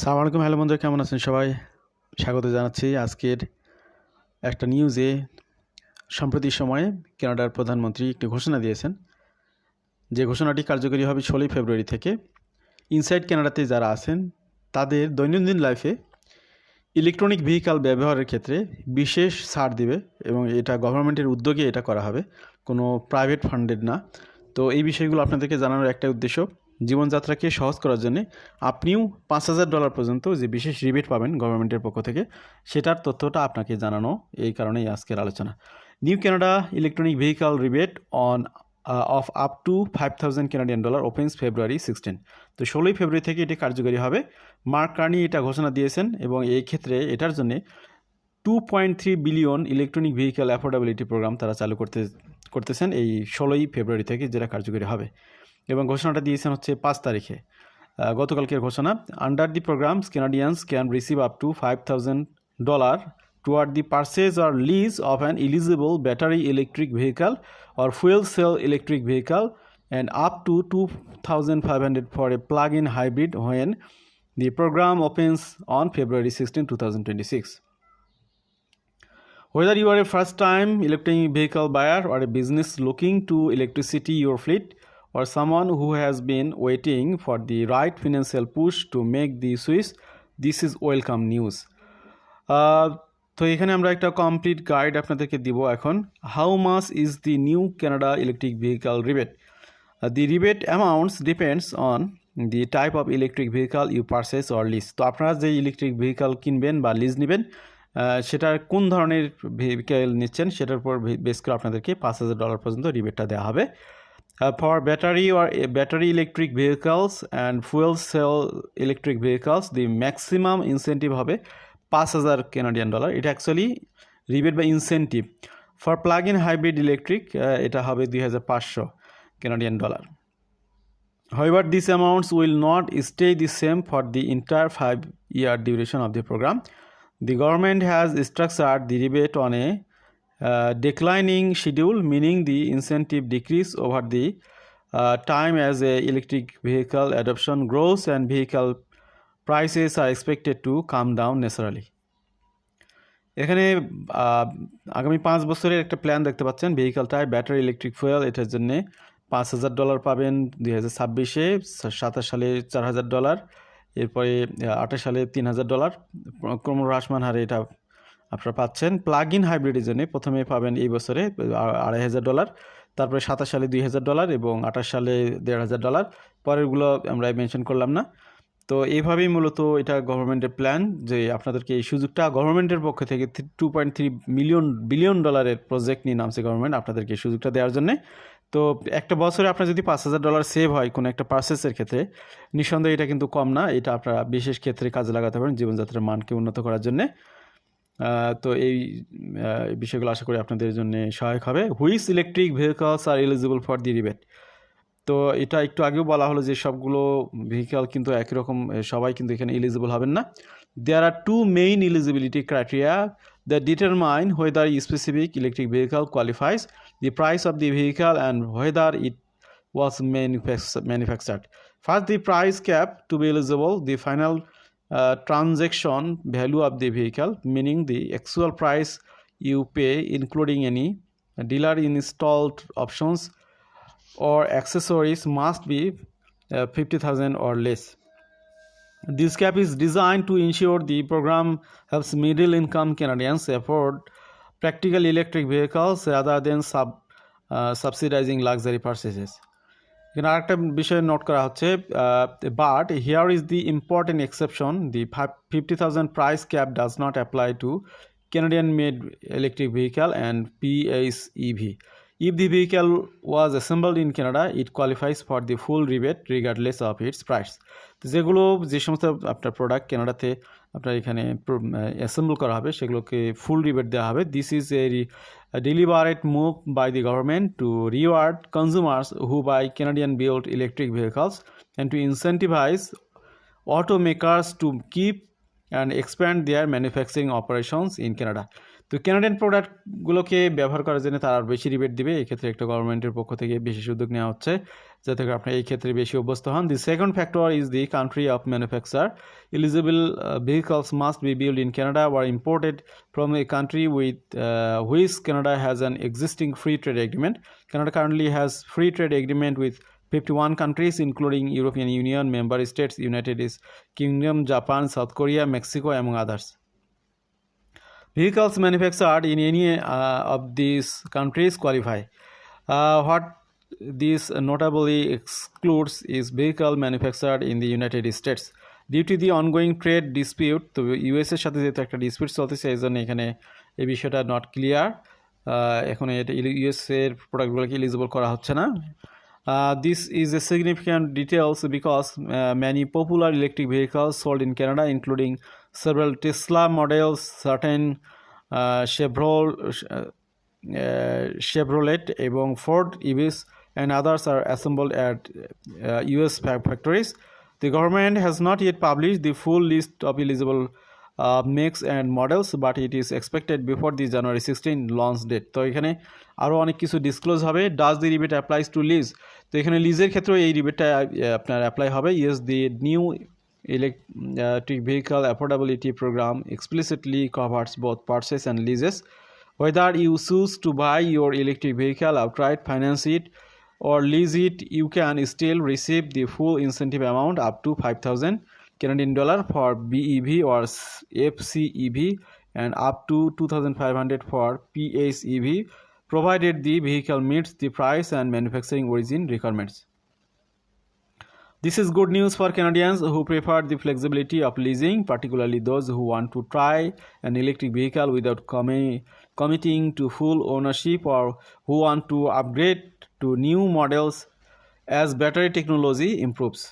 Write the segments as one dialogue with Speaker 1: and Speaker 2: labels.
Speaker 1: সালাম আলাইকুম, হ্যালো বন্ধুরা, কেমন আছেন সবাই? স্বাগত জানাচ্ছি আজকের একটা নিউজে সম্প্রতি সময়ে কানাডার প্রধানমন্ত্রী একটি ঘোষণা দিয়েছেন যে ঘোষণাটি কার্যকরী হবে ষোলোই ফেব্রুয়ারি থেকে। ইনসাইড কানাডাতে যারা আছেন, তাদের দৈনন্দিন লাইফে ইলেকট্রনিক ভেহিকাল ব্যবহারের ক্ষেত্রে বিশেষ ছাড় দিবে এবং এটা গভর্নমেন্টের উদ্যোগে এটা করা হবে। কোনো প্রাইভেট ফান্ডেড না। তো এই বিষয়গুলো আপনাদেরকে জানানোর একটা উদ্দেশ্য জীবনযাত্রাকে সহজ করার জন্য আপনিও পাঁচ হাজার ডলার পর্যন্ত যে বিশেষ রিবেট পাবেন গভর্নমেন্টের পক্ষ থেকে, সেটার তথ্যটা আপনাকে জানানো এই কারণেই আজকের আলোচনা। New Canada electronic vehicle rebate on off up to five thousand Canadian dollar opens February sixteen. তো ষোলোই ফেব্রুয়ারি থেকে এটি কার্যকরী হবে। মার্ক কার্নি এটা ঘোষণা দিয়েছেন এবং এই ক্ষেত্রে এটার জন্যে two point three billion electronic vehicle affordability program তারা চালু করতে, করতেছেন এই ষোলোই ফেব্রুয়ারি থেকে যেটা কার্যকরী হবে। এবং ঘোষণাটা দিয়েছেন হচ্ছে পাঁচ তারিখে। গতকালকের ঘোষণা under the programs Canadians can receive up to five thousand dollar toward the purchase or lease of an eligible battery electric vehicle or fuel cell electric vehicle and up to two thousand five hundred for a plug in hybrid when the program opens on February sixteen two thousand twenty six Whether you are a first time electric vehicle buyer or a business looking to electricity your fleet or someone who has been waiting for the right financial push to make the switch, this is welcome news. Uh, তো এখানে আমরা একটা complete guide আপনাদেরকে দিব এখন। How much is the new Canada electric vehicle rebate the rebate amounts depends on the type of electric vehicle you purchase or lease তো আপনারা যে ইলেকট্রিক ভেহিক্যাল কিনবেন বা লিজ নেবেন সেটার কোন ধরনের ভেহিক্যাল নিচ্ছেন সেটার উপর বেস করে আপনাদেরকে পাঁচ হাজার ডলার পর্যন্ত রিবেটটা দেওয়া হবে। For battery or battery electric vehicles and fuel cell electric vehicles the maximum incentive হবে পাঁচ হাজার কেনাডিয়ান ডলার এটা অ্যাকচুয়ালি রিবেট বা incentive for plug in hybrid electric এটা হবে দুই হাজার পাঁচশো Canadian dollar However, these amounts will not stay the same for the entire five year duration of the program. The government has structured the rebate on a uh, declining schedule, meaning the incentive decrease over the uh, time as a electric vehicle adoption grows and vehicle prices are expected to come down naturally. এখানে আগামী পাঁচ বছরের একটা plan দেখতে পাচ্ছেন ভেহিকলটায় battery electric fuel এটার জন্যে পাঁচ হাজার ডলার পাবেন দুই হাজার ছাব্বিশে সাতাশ সালে চার হাজার ডলার এরপরে আঠাশ সালে তিন হাজার ডলার ক্রমহ্রাসমান হারে এটা আপনারা পাচ্ছেন প্লাগ ইন হাইব্রিডের জন্য। প্রথমে পাবেন এই বছরে আড়াই হাজার ডলার তারপরে সাতাশ সালে দুই হাজার ডলার এবং আঠাশ সালে দেড় হাজার ডলার পরেরগুলো আমরা মেনশন করলাম না। তো এইভাবেই মূলত এটা গভর্নমেন্টের প্ল্যান যে আপনাদেরকে এই সুযোগটা গভর্নমেন্টের পক্ষ থেকে two point three million billion ডলারের প্রজেক্ট নিয়ে নামছে গভর্নমেন্ট আপনাদেরকে এই সুযোগটা দেওয়ার জন্যে। তো একটা বছরে আপনার যদি পাঁচ হাজার ডলার সেভ হয় কোনো একটা পার্সেসের ক্ষেত্রে, নিঃসন্দেহে এটা কিন্তু কম না। এটা আপনারা বিশেষ ক্ষেত্রে কাজে লাগাতে পারেন জীবনযাত্রার মানকে উন্নত করার জন্যে। তো এই বিষয়গুলো আশা করি আপনাদের জন্য সহায়ক হবে which electric vehicles are eligible for the rebate তো এটা একটু আগেও বলা হলো যে সবগুলো ভেহিক্যাল কিন্তু একই রকম সবাই কিন্তু এখানে এলিজিবল হবেন না there are two main eligibility criteria that determine whether specific electric vehicle qualifies the price of the vehicle and whether it manufactured. manufactured. First, the price cap to be eligible, the final uh, transaction value of the vehicle, meaning the actual price you pay, including any dealer installed options or accessories, must be uh, 50,000 or less. This cap is designed to ensure the program helps middle income Canadians afford practical electric vehicles rather than sub, uh, subsidizing luxury purchases. এখানে আরেকটা বিষয় note করা হচ্ছে but here is the important exception the fifty thousand price cap does not apply to Canadian made electric vehicle and PHEV. If the vehicle was assembled in Canada, it qualifies for the full rebate regardless of its price. তো যেগুলো যে সমস্ত আপনার product কেনাডাতে আপনার এখানে assemble করা হবে সেগুলোকে ফুল রিবেট দেওয়া হবে this is a Uh, deliberate move by the government to reward consumers who buy Canadian built electric vehicles and to incentivize automakers to keep and expand their manufacturing operations in Canada. তো Canadian প্রোডাক্টগুলোকে ব্যবহার করার জন্য তারা বেশি rebate দিবে। ক্ষেত্রে একটা গভর্নমেন্টের পক্ষ থেকে বেশি সুযোগ নেওয়া হচ্ছে, যাতে করে আপনি এই ক্ষেত্রে বেশি অভ্যস্ত হন। The second factor is the country of manufacture eligible vehicles must be build in Canada or imported from a country with which Canada has an existing free trade agreement Canada currently has free trade agreement with fifty one countries including European Union member states United Kingdom Japan South Korea Mexico এবং others Vehicles manufactured in any uh, of these countries qualify. Uh, what this notably excludes is vehicle manufactured in the United States. Due to the ongoing trade dispute, তো US এর সাথে যেহেতু একটা dispute চলতেছে এই জন্য এখানে এই বিষয়টা নট ক্লিয়ার এখন এটা ইউএস এর প্রোডাক্টগুলোকে এলিজিবল করা হচ্ছে না Uh, is a significant details because uh, many popular electric vehicles sold in Canada, including several Tesla models, certain uh, Chevrolet, uh, Chevrolet এবং Ford EVs and others are assembled at uh, US factories. The government has not yet published the full list of eligible uh, makes and models, but it is expected before the January 16 launch date. তো এখানে আরও অনেক কিছু disclose হবে does the rebate applies to lease তো এখানে লিজের ক্ষেত্রেও এই রিবেটটা আপনার অ্যাপ্লাই হবে yes the new electric uh, vehicle affordability program explicitly covers both purchase and leases. Whether you choose to buy your electric vehicle outright, finance it, or lease it, you can still receive the full incentive amount up to 5,000 Canadian dollar for BEV or FCEV and up to 2,500 for PHEV, provided the vehicle meets the price and manufacturing origin requirements. This is good news for Canadians who prefer the flexibility of leasing, particularly those who want to try an electric vehicle without commi- committing to full ownership or who want to upgrade to new models as battery technology improves.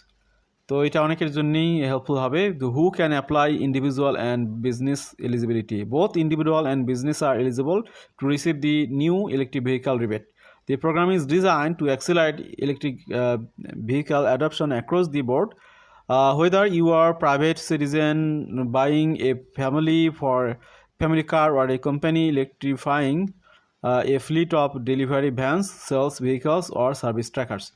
Speaker 1: তো এটা অনেকের জন্যই helpful হবে who can apply individual and business eligibility both individual and business are eligible to receive the new electric vehicle rebate The program is designed to accelerate electric uh, vehicle adoption across the board. Uh, whether you are a private citizen buying a family for family car or a company electrifying uh, a fleet of delivery vans, sales vehicles, or service trackers.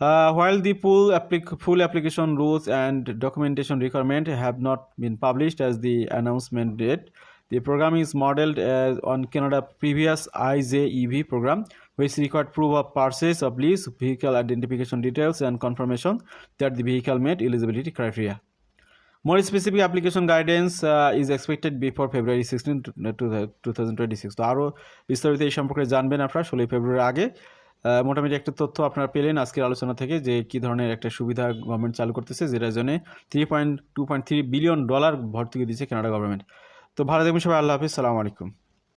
Speaker 1: Uh, while the full, applic- full application rules and documentation requirement have not been published as the announcement date, the program is modeled as on Canada previous IJEV program, which required proof of purchase of lease, vehicle identification details, and confirmation that the vehicle met eligibility criteria. More specific application guidance uh, is expected before February 16, to- to the- 2026. তো আরও বিস্তারিত এই সম্পর্কে জানবেন আপনারা ষোলোই ফেব্রুয়ারির আগে মোটামুটি একটা তথ্য আপনারা পেলেন আজকের আলোচনা থেকে যে কি ধরনের একটা সুবিধা গভর্নমেন্ট চালু করতেছে যেটার জন্য three point two point three billion dollar ভর্তুকি দিচ্ছে কানাডা গভর্নমেন্ট তো ভালো থাকবেন সবাই আল্লাহ হাফিজ সালাম আলাইকুম